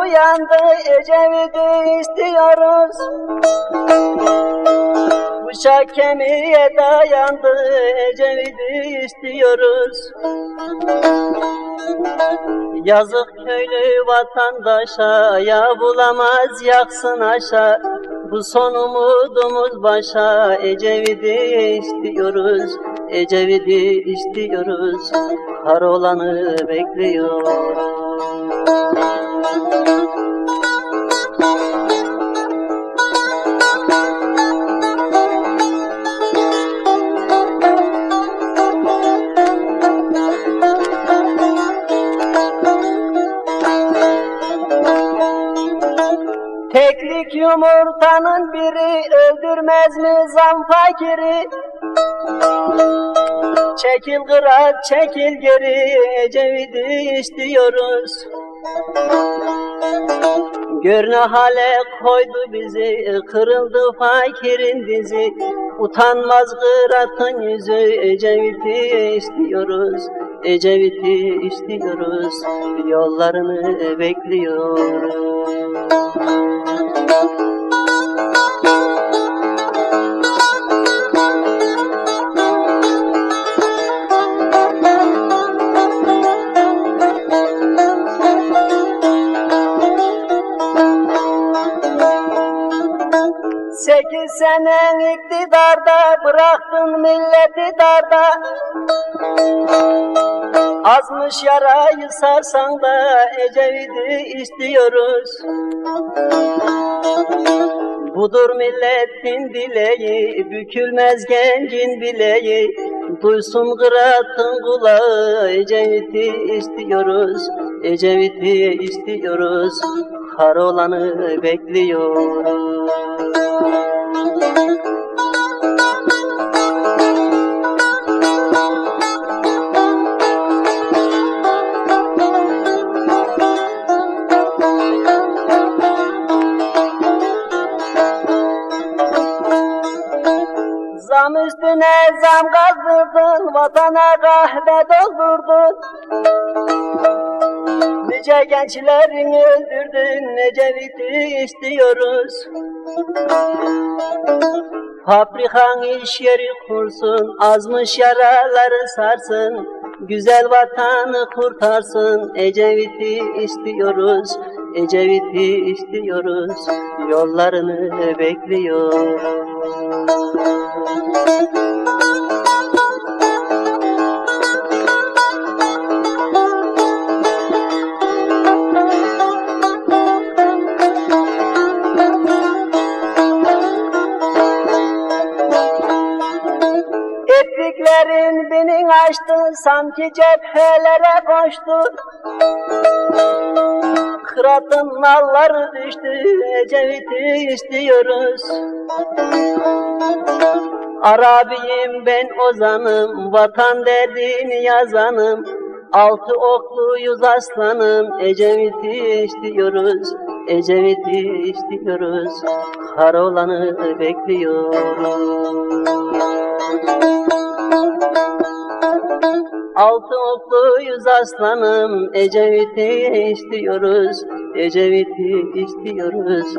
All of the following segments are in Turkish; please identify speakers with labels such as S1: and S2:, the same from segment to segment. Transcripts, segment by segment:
S1: uyandı Ecevit'i istiyoruz. Bıçak kemiğe dayandı Ecevit'i istiyoruz. Yazık köylü vatandaşa Ya bulamaz yaksın aşağı Bu son umudumuz başa Ecevit'i istiyoruz Ecevit'i istiyoruz. Kar olanı bekliyoruz Teklik yumurtanın biri öldürmez mi zam fakiri? Çekil kırat çekil geri Ecevit'i istiyoruz. Gör ne hale koydu bizi kırıldı fakirin dizi. Utanmaz kıratın yüzü Ecevit'i istiyoruz. Ecevit'i istiyoruz. Yollarını bekliyoruz. Sekiz sene iktidarda bıraktın milleti darda. Azmış yarayı sarsan da Ecevit'i istiyoruz. Budur milletin dileği, bükülmez gencin bileği. Duysun kıratın kulağı, Ecevit'i istiyoruz. Ecevit'i istiyoruz, kar olanı bekliyoruz Zam üstüne zam kaldırdın, vatana kahve doldurdun. Nice gençlerini öldürdün, Ecevit'i istiyoruz. Fabrikan iş yeri kursun, azmış yaraları sarsın. Güzel vatanı kurtarsın, Ecevit'i istiyoruz. Ecevit'i istiyoruz, yollarını bekliyoruz. Ettiklerin beni açtı, sanki cephelere koştu. Kıratın nalları düştü, Ecevit'i istiyoruz. Arabiyim ben ozanım, vatan derdini yazanım. Altı okluyuz aslanım, Ecevit'i istiyoruz. Ecevit'i istiyoruz, kar olanı bekliyoruz. Altı okluyuz aslanım, Ecevit'i istiyoruz, Ecevit'i istiyoruz,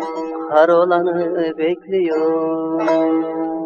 S1: kar olanı bekliyoruz.